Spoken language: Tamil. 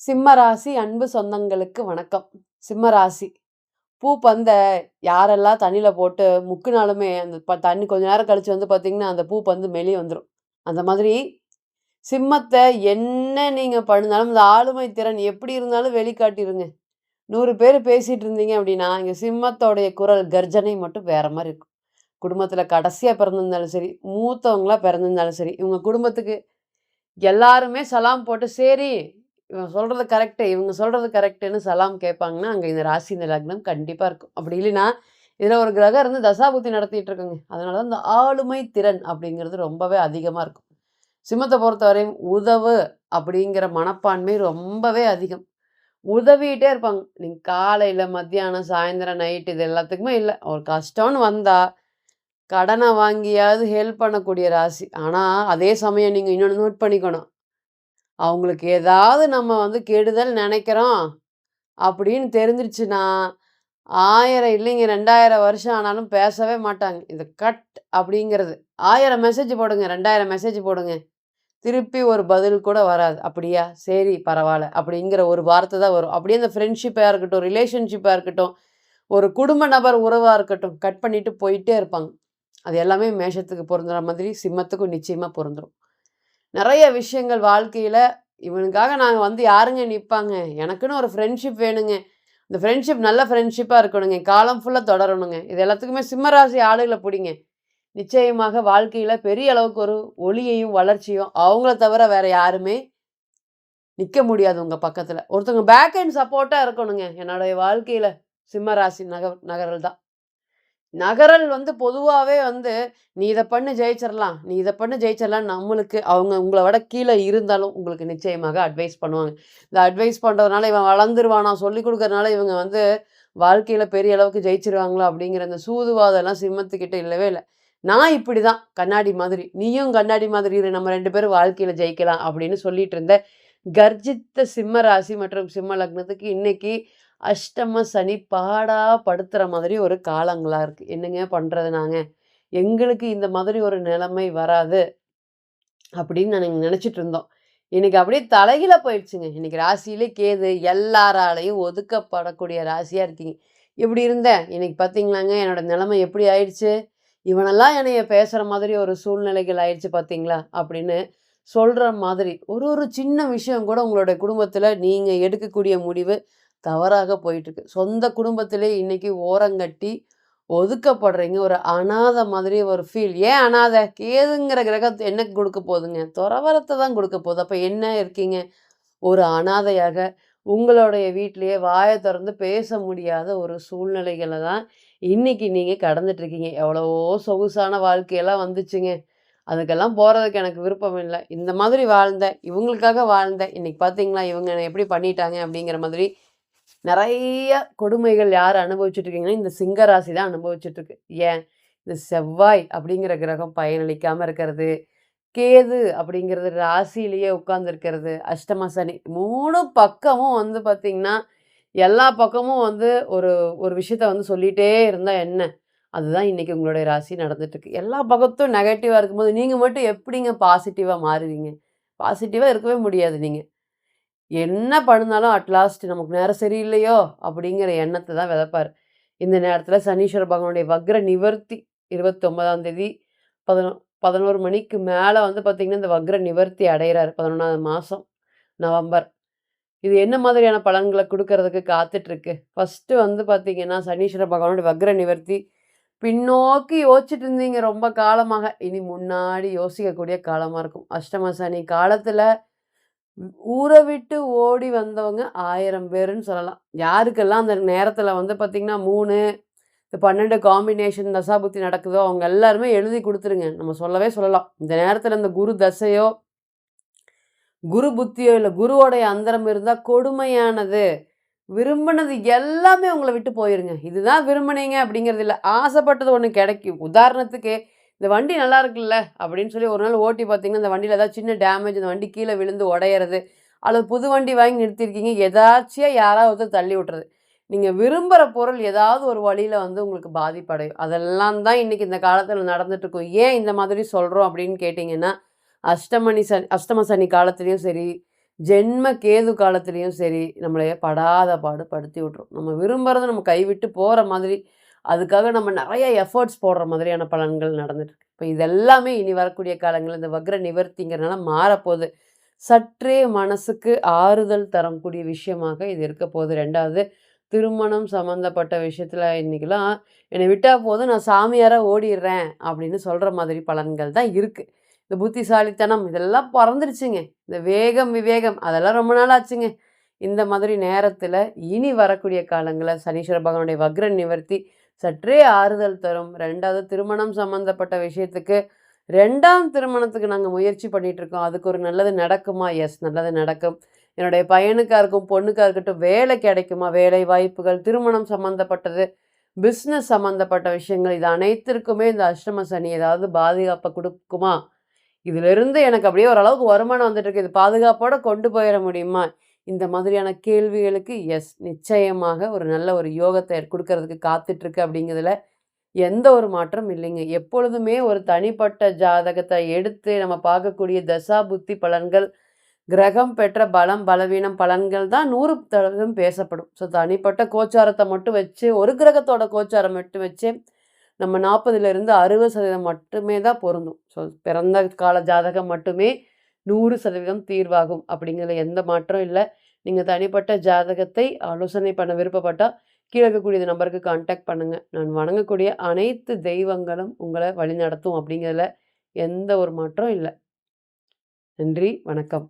சிம்ம ராசி அன்பு சொந்தங்களுக்கு வணக்கம் சிம்மராசி பூ பந்த யாரெல்லாம் தண்ணியில் போட்டு முக்குனாலுமே அந்த ப தண்ணி கொஞ்ச நேரம் கழிச்சு வந்து பார்த்தீங்கன்னா, அந்த பூ பந்து மெலி வந்துடும் அந்த மாதிரி சிம்மத்தை என்ன நீங்கள் பண்ணுனாலும், இந்த ஆளுமை திறன் எப்படி இருந்தாலும் வெளிக்காட்டிருங்க. நூறு பேர் பேசிகிட்டு இருந்தீங்க அப்படின்னா, இங்கே சிம்மத்தோடைய குரல் கர்ஜனை மட்டும் வேறு மாதிரி இருக்கும். குடும்பத்தில் கடைசியாக பிறந்திருந்தாலும் சரி, மூத்தவங்களாக பிறந்திருந்தாலும் சரி, இவங்க குடும்பத்துக்கு எல்லாருமே சலாம் போட்டு, சரி இவன் சொல்கிறது கரெக்டு இவங்க சொல்கிறது கரெக்ட்டுன்னு சலாம் கேட்பாங்கன்னா, அங்கே இந்த ராசி, இந்த லக்னம் கண்டிப்பாக இருக்கும். அப்படி இல்லைன்னா, இதில் ஒரு கிரகம் இருந்து தசாபுத்தி நடத்திட்டு இருக்குங்க. அதனால தான் இந்த ஆளுமை திறன் அப்படிங்கிறது ரொம்பவே அதிகமாக இருக்கும். சிம்மத்தை பொறுத்தவரையும் உதவு அப்படிங்கிற மனப்பான்மை ரொம்பவே அதிகம். உதவிட்டே இருப்பாங்க. நீங்கள் காலையில் மத்தியானம், சாயந்தரம், நைட்டு இது எல்லாத்துக்குமே இல்லை ஒரு கஷ்டம்னு வந்தால் கடனை வாங்கியாவது ஹெல்ப் பண்ணக்கூடிய ராசி. ஆனால் அதே சமயம் நீங்கள் இன்னொன்று நோட் பண்ணிக்கணும். அவங்களுக்கு ஏதாவது நம்ம வந்து கெடுதல் நினைக்கிறோம் அப்படின்னு தெரிஞ்சிருச்சுன்னா, ஆயிரம் இல்லைங்க 2000 வருஷம் ஆனாலும் பேசவே மாட்டாங்க. இந்த கட் அப்படிங்கிறது ஆயிரம் மெசேஜ் போடுங்க, 2000 மெசேஜ் போடுங்க. திருப்பி ஒரு பதில் கூட வராது. அப்படியா? சரி பரவாயில்ல அப்படிங்கிற ஒரு வார்த்தை தான் வரும். அப்படியே அந்த ஃப்ரெண்ட்ஷிப்பாக இருக்கட்டும், ரிலேஷன்ஷிப்பாக இருக்கட்டும், ஒரு குடும்ப நபர் உறவாக இருக்கட்டும், கட் பண்ணிட்டு போயிட்டே இருப்பாங்க. அது எல்லாமே மேஷத்துக்கு பொருந்துற மாதிரி சிம்மத்துக்கும் நிச்சயமாக பொருந்துடும் நிறைய விஷயங்கள் வாழ்க்கையில் இவனுக்காக நாங்கள் வந்து யாருங்க நிற்பாங்க எனக்குன்னு ஒரு ஃப்ரெண்ட்ஷிப் வேணுங்க. இந்த ஃப்ரெண்ட்ஷிப் நல்ல ஃப்ரெண்ட்ஷிப்பாக இருக்கணுங்க. காலம் ஃபுல்லாக தொடரணுங்க. இது எல்லாத்துக்குமே சிம்மராசி ஆளுகளை பிடிங்க நிச்சயமாக வாழ்க்கையில் பெரிய அளவுக்கு ஒரு ஒளியையும், வளர்ச்சியும் அவங்கள தவிர வேற யாருமே நிற்க முடியாது உங்கள் பக்கத்தில் ஒருத்தவங்க பேக் அண்ட் சப்போர்ட்டாக இருக்கணுங்க. என்னுடைய வாழ்க்கையில் சிம்மராசி நகர் நக நகரல் தான். நகரல் வந்து பொதுவாகவே வந்து, "நீ இதை பண்ணு ஜெயிச்சிடலாம் நீ இதை பண்ணு ஜெயிச்சிடலாம் நம்மளுக்கு அவங்க உங்களை விட கீழே இருந்தாலும் உங்களுக்கு நிச்சயமாக அட்வைஸ் பண்ணுவாங்க. இந்த அட்வைஸ் பண்ணுறதுனால இவன் வளர்ந்துருவானா, சொல்லிக் கொடுக்கறதுனால இவங்க வந்து வாழ்க்கையில் பெரிய அளவுக்கு ஜெயிச்சிருவாங்களா அப்படிங்கிற அந்த சூதுவாதெல்லாம் சிம்மத்துக்கிட்ட இல்லவே இல்லை நான் இப்படி தான் கண்ணாடி மாதிரி. நீயும் கண்ணாடி மாதிரி இரு. நம்ம ரெண்டு பேரும் வாழ்க்கையில் ஜெயிக்கலாம் அப்படின்னு சொல்லிட்டு இருந்த கர்ஜித்த சிம்ம ராசி மற்றும் சிம்ம லக்னத்துக்கு இன்னைக்கு அஷ்டம சனி பாடா படுத்துகிற மாதிரி ஒரு காலங்களாக இருக்குது என்னங்க பண்ணுறது நாங்கள் எங்களுக்கு இந்த மாதிரி ஒரு நிலைமை வராது. அப்படின்னு நாங்கள் நினச்சிட்டு இருந்தோம். இன்னைக்கு அப்படியே தலைகீழா போயிடுச்சுங்க. இன்னைக்கு ராசியிலே கேது எல்லாராலையும் ஒதுக்கப்படக்கூடிய ராசியாக இருக்கீங்க. இப்படி இருந்தேன். இன்னைக்கு பார்த்தீங்களாங்க, என்னோட நிலைமை எப்படி ஆயிடுச்சு? இவனெல்லாம் என்னைய பேசுகிற மாதிரி ஒரு சூழ்நிலைகள் ஆயிடுச்சு பார்த்தீங்களா? அப்படின்னு சொல்கிற மாதிரி ஒரு ஒரு சின்ன விஷயம் கூட உங்களுடைய குடும்பத்தில் நீங்கள் எடுக்கக்கூடிய முடிவு தவறாக போயிட்டுருக்கு. சொந்த குடும்பத்திலே இன்னைக்கு ஓரங்கட்டி ஒதுக்கப்படுறீங்க. ஒரு அனாதை மாதிரி ஒரு ஃபீல். ஏன் அனாதை? கேதுங்கிற கிரகம் என்ன கொடுக்க போதுங்க? துறவரத்தை தான் கொடுக்க போகுது அப்போ என்ன இருக்கீங்க? ஒரு அனாதையாக உங்களுடைய வீட்டிலையே வாயை திறந்து பேச முடியாத ஒரு சூழ்நிலைகள தான் இன்னைக்கு நீங்கள் கடந்துட்டு இருக்கீங்க. எவ்வளவோ சொகுசான வாழ்க்கையெல்லாம் வந்துச்சுங்க. அதுக்கெல்லாம் போகிறதுக்கு எனக்கு விருப்பம் இல்லை இந்த மாதிரி வாழ்ந்தேன். இவங்களுக்காக வாழ்ந்தேன். இன்றைக்கி பார்த்தீங்களா, இவங்க எப்படி பண்ணிட்டாங்க அப்படிங்கிற மாதிரி நிறைய கொடுமைகள் யார் அனுபவிச்சுட்டு இருக்கீங்கன்னா, இந்த சிங்க ராசி தான் அனுபவிச்சுட்ருக்கு ஏன்? இந்த செவ்வாய் அப்படிங்கிற கிரகம் பயனளிக்காமல் இருக்கிறது. கேது அப்படிங்கிறது ராசியிலேயே உட்கார்ந்திருக்கிறது. அஷ்டம சனி மூணு பக்கமும் வந்து பார்த்தீங்கன்னா, எல்லா பக்கமும் வந்து ஒரு ஒரு விஷயத்த வந்து சொல்லிகிட்டே இருந்தால் என்ன? அதுதான் இன்னைக்கு உங்களுடைய ராசி நடந்துட்டுருக்கு எல்லா பக்கத்தும் நெகட்டிவாக இருக்கும்போது, நீங்கள் மட்டும் எப்படிங்க பாசிட்டிவாக மாறுவீங்க? பாசிட்டிவாக இருக்கவே முடியாது நீங்கள் என்ன பண்ணுனாலும் அட்லாஸ்ட் நமக்கு நேரம் சரியில்லையோ! அப்படிங்கிற எண்ணத்தை தான் விதைப்பார் இந்த நேரத்தில் சனீஸ்வர பகவானுடைய வக்ர நிவர்த்தி 29ஆம் தேதி பதினோ பதினோரு மணிக்கு மேலே வந்து பார்த்திங்கன்னா இந்த வக்ர நிவர்த்தி அடைகிறார் பதினொன்றாவது மாதம் நவம்பர். இது என்ன மாதிரியான பலன்களை கொடுக்கறதுக்கு காத்துட்ருக்கு ஃபஸ்ட்டு வந்து பார்த்திங்கன்னா சனீஸ்வர பகவானுடைய வக்ர நிவர்த்தி பின்னோக்கி யோசிச்சுட்டு இருந்தீங்க ரொம்ப காலமாக. இனி முன்னாடி யோசிக்கக்கூடிய காலமாக இருக்கும். அஷ்டம சனி காலத்தில் ஊரை விட்டு ஓடி வந்தவங்க ஆயிரம் பேருன்னு சொல்லலாம். யாருக்கெல்லாம் அந்த நேரத்தில் வந்து பார்த்திங்கன்னா மூணு இந்த 12 காம்பினேஷன் தசாபுத்தி நடக்குதோ, அவங்க எல்லாருமே எழுதி கொடுத்துருங்க நம்ம சொல்லவே சொல்லலாம். இந்த நேரத்தில் இந்த குரு தசையோ, குரு புத்தியோ இல்லை குருவோடைய அந்தரம் இருந்தால் கொடுமையானது. விரும்பினது எல்லாமே உங்களை விட்டு போயிருங்க. இதுதான் விரும்பினீங்க அப்படிங்கிறது இல்லை ஆசைப்பட்டது ஒன்று கிடைக்கும் உதாரணத்துக்கு, இந்த வண்டி நல்லா இருக்குல்ல அப்படின்னு சொல்லி ஒரு நாள் ஓட்டி பார்த்தீங்கன்னா, இந்த வண்டியில் ஏதாவது சின்ன டேமேஜ் இந்த வண்டி கீழே விழுந்து உடையிறது அல்லது புது வண்டி வாங்கி நிறுத்தியிருக்கீங்க. எதார்ச்சியா யாராவது ஒருத்தர் தள்ளி விட்டுறது. நீங்கள் விரும்புகிற பொருள் ஏதாவது ஒரு வழியில் வந்து உங்களுக்கு பாதிப்படையும். அதெல்லாம் தான் இன்னைக்கு இந்த காலத்தில் நடந்துட்டுருக்கும் ஏன் இந்த மாதிரி சொல்கிறோம் அப்படின்னு கேட்டிங்கன்னா அஷ்டமணி சனி அஷ்டம சனி காலத்துலேயும் சரி, ஜென்ம கேது காலத்துலேயும் சரி நம்மளைய படாத பாடு படுத்தி விட்ரும் நம்ம விரும்புகிறத நம்ம கைவிட்டு போகிற மாதிரி அதுக்காக நம்ம நிறைய எஃபர்ட்ஸ் போடுற மாதிரியான பலன்கள் நடந்துட்டுருக்கு. இப்போ இதெல்லாமே இனி வரக்கூடிய காலங்களில் இந்த வக்ர நிவர்த்திங்கிறனால மாறப்போகுது. சற்றே மனசுக்கு ஆறுதல் தரக்கூடிய விஷயமாக இது இருக்க போகுது. ரெண்டாவது திருமணம் சம்மந்தப்பட்ட விஷயத்தில் இன்றைக்கெலாம் என்னை விட்டால் போதும் நான் சாமியாராக ஓடிடுறேன் அப்படின்னு சொல்கிற மாதிரி பலன்கள் தான் இருக்குது இந்த புத்திசாலித்தனம் இதெல்லாம் பறந்துருச்சுங்க. இந்த வேகம் விவேகம் அதெல்லாம் ரொம்ப நாள் ஆச்சுங்க இந்த மாதிரி நேரத்தில் இனி வரக்கூடிய காலங்களில் சனீஸ்வர பகவானுடைய வக்ர நிவர்த்தி சற்றே ஆறுதல் தரும். ரெண்டாவது திருமணம் சம்மந்தப்பட்ட விஷயத்துக்கு ரெண்டாம் திருமணத்துக்கு நாங்கள் முயற்சி பண்ணிகிட்டு இருக்கோம். அதுக்கு ஒரு நல்லது நடக்குமா? எஸ் நல்லது நடக்கும். என்னுடைய பையனுக்காக இருக்கும் பொண்ணுக்காக இருக்கட்டும் வேலை கிடைக்குமா? வேலை வாய்ப்புகள் திருமணம் சம்மந்தப்பட்டது பிஸ்னஸ் சம்மந்தப்பட்ட விஷயங்கள் இது அனைத்திற்குமே இந்த அஷ்டம சனி ஏதாவது பாதுகாப்பை கொடுக்குமா? இதிலிருந்து எனக்கு அப்படியே ஓரளவுக்கு வருமானம் வந்துட்டு இருக்கு. இது பாதுகாப்போடு கொண்டு போயிட முடியுமா? இந்த மாதிரியான கேள்விகளுக்கு எஸ் நிச்சயமாக ஒரு நல்ல ஒரு யோகத்தை கொடுக்கறதுக்கு காத்துட்ருக்கு அப்படிங்கிறதுல எந்த ஒரு மாற்றம் இல்லைங்க. எப்பொழுதுமே ஒரு தனிப்பட்ட ஜாதகத்தை எடுத்து நம்ம பார்க்கக்கூடிய தசா புத்தி பலன்கள் கிரகம் பெற்ற பலம் பலவீனம் பலன்கள் தான் நூறு தடவையும் பேசப்படும். ஸோ தனிப்பட்ட கோச்சாரத்தை மட்டும் வச்சு ஒரு கிரகத்தோட கோச்சாரம் மட்டும் வச்சு நம்ம நாற்பதுலேருந்து அறுபது சதவீதம் மட்டுமே தான் பொருந்தும். ஸோ பிறந்த கால ஜாதகம் மட்டுமே நூறு சதவீதம் தீர்வாகும் அப்படிங்கிறதுல எந்த மாற்றம் இல்லை. நீங்கள் தனிப்பட்ட ஜாதகத்தை ஆலோசனை பண்ண விருப்பப்பட்டால் கீழே இருக்கக்கூடிய நம்பருக்கு காண்டாக்ட் பண்ணுங்கள் நான் வணங்கக்கூடிய அனைத்து தெய்வங்களும் உங்களை வழிநடத்தும் அப்படிங்கிறதுல எந்த ஒரு மாற்றம் இல்லை. நன்றி வணக்கம்.